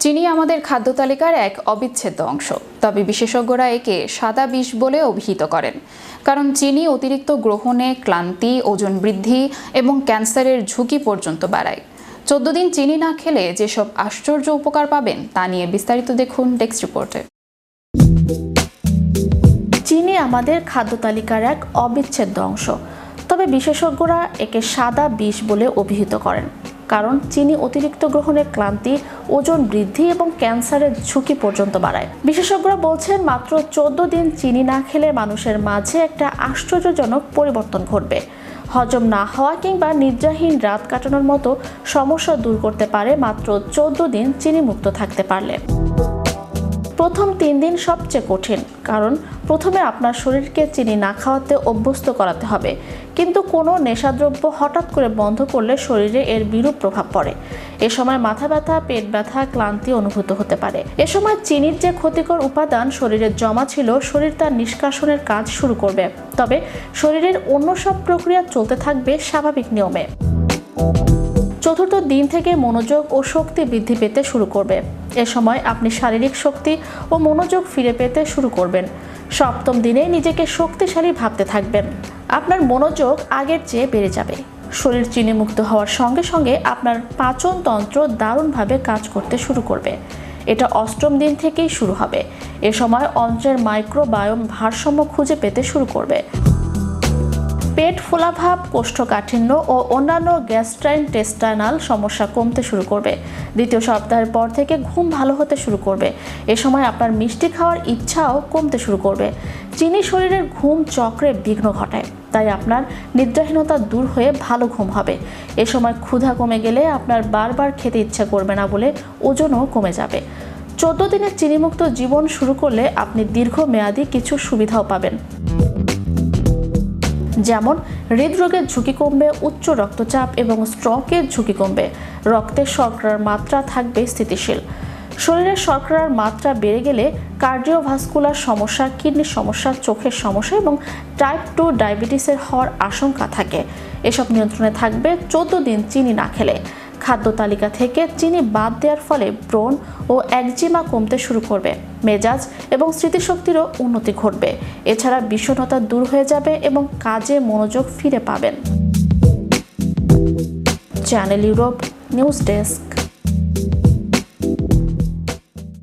চিনি আমাদের খাদ্য তালিকার এক অবিচ্ছেদ্য অংশ। তবে বিশেষজ্ঞরা একে সাদা বিষ বলে অভিহিত করেন। কারণ চিনি অতিরিক্ত গ্রহণে ক্লান্তি, ওজন বৃদ্ধি এবং ক্যান্সারের ঝুঁকি পর্যন্ত বাড়ায়। চোদ্দ দিন চিনি না খেলে যেসব আশ্চর্য উপকার পাবেন তা নিয়ে বিস্তারিত দেখুন ডেস্ক রিপোর্টে। চিনি আমাদের খাদ্য তালিকার এক অবিচ্ছেদ্য অংশ। বিশেষজ্ঞরা একে সাদা বিষ বলে অভিহিত করেন। কারণ চিনি অতিরিক্ত গ্রহণে ক্লান্তি, ওজন বৃদ্ধি এবং ক্যান্সারের ঝুঁকি পর্যন্ত বাড়ায়। বিশেষজ্ঞরা বলছেন, মাত্র চোদ্দ দিন চিনি না খেলে মানুষের মাঝে একটা আশ্চর্যজনক পরিবর্তন ঘটবে। হজম না হওয়া কিংবা নিদ্রাহীন রাত কাটানোর মতো সমস্যা দূর করতে পারে মাত্র চোদ্দ দিন চিনিমুক্ত থাকতে পারলে। প্রথম তিন দিন সবচেয়ে কঠিন, কারণ প্রথমে আপনার শরীরকে চিনি না খাওয়াতে অভ্যস্ত করাতে হবে। কিন্তু কোনো নেশাদ্রব্য হঠাৎ করে বন্ধ করলে শরীরে এর বিরূপ প্রভাব পড়ে। এ সময় মাথা ব্যথা, পেট ব্যথা, ক্লান্তি অনুভূত হতে পারে। এ সময় চিনির যে ক্ষতিকর উপাদান শরীরে জমা ছিল, শরীর তার নিষ্কাশনের কাজ শুরু করবে। তবে শরীরের অন্য সব প্রক্রিয়া চলতে থাকবে স্বাভাবিক নিয়মে। চতুর্থ দিন থেকে মনোযোগ ও শক্তি বৃদ্ধি পেতে শুরু করবে। এ সময় আপনি শারীরিক শক্তি ও মনোযোগ ফিরে পেতে শুরু করবেন। সপ্তম দিনে নিজেকে শক্তিশালী ভাবতে থাকবেন। আপনার মনোযোগ আগের চেয়ে বেড়ে যাবে। শরীর চিনিমুক্ত হওয়ার সঙ্গে সঙ্গে আপনার পাচন তন্ত্র দারুণভাবে কাজ করতে শুরু করবে। এটা অষ্টম দিন থেকেই শুরু হবে। এ সময় অন্ত্রের মাইক্রোবায়োম ভারসাম্য খুঁজে পেতে শুরু করবে। পেট ফোলাভাব কোষ্ঠকাঠিন্য ও অন্যান্য গ্যাস্ট্রাইন টেস্টাইনাল সমস্যা কমতে শুরু করবে। দ্বিতীয় সপ্তাহের পর থেকে ঘুম ভালো হতে শুরু করবে। এ সময় আপনার মিষ্টি খাওয়ার ইচ্ছাও কমতে শুরু করবে। চিনি শরীরের ঘুম চক্রে বিঘ্ন ঘটায়, তাই আপনার নিদ্রাহীনতা দূর হয়ে ভালো ঘুম হবে। এ সময় ক্ষুধা কমে গেলে আপনার বারবার খেতে ইচ্ছা করবে না বলে ওজনও কমে যাবে। চোদ্দ দিনের চিনিমুক্ত জীবন শুরু করলে আপনি দীর্ঘমেয়াদী কিছু সুবিধাও পাবেন। যেমন হৃদরোগের ঝুঁকি কমবে, উচ্চ রক্তচাপ এবং স্ট্রোকের ঝুঁকি কমবে। রক্তের শর্করার মাত্রা থাকবে স্থিতিশীল। শরীরে শর্করার মাত্রা বেড়ে গেলে কার্ডিওভাস্কুলার সমস্যা কিডনির সমস্যা, চোখের সমস্যা এবং টাইপ টু ডায়াবেটিসের হওয়ার আশঙ্কা থাকে। এসব নিয়ন্ত্রণে থাকবে চোদ্দ দিন চিনি না খেলে। খাদ্য তালিকা থেকে চিনি বাদ দেওয়ার ফলে ব্রণ ও একজিমা কমতে শুরু করবে, মেজাজ এবং স্মৃতিশক্তিরও উন্নতি ঘটবে। এছাড়া বিষণ্ণতা দূর হয়ে যাবে এবং কাজে মনোযোগ ফিরে পাবেন। Channel Europe news desk.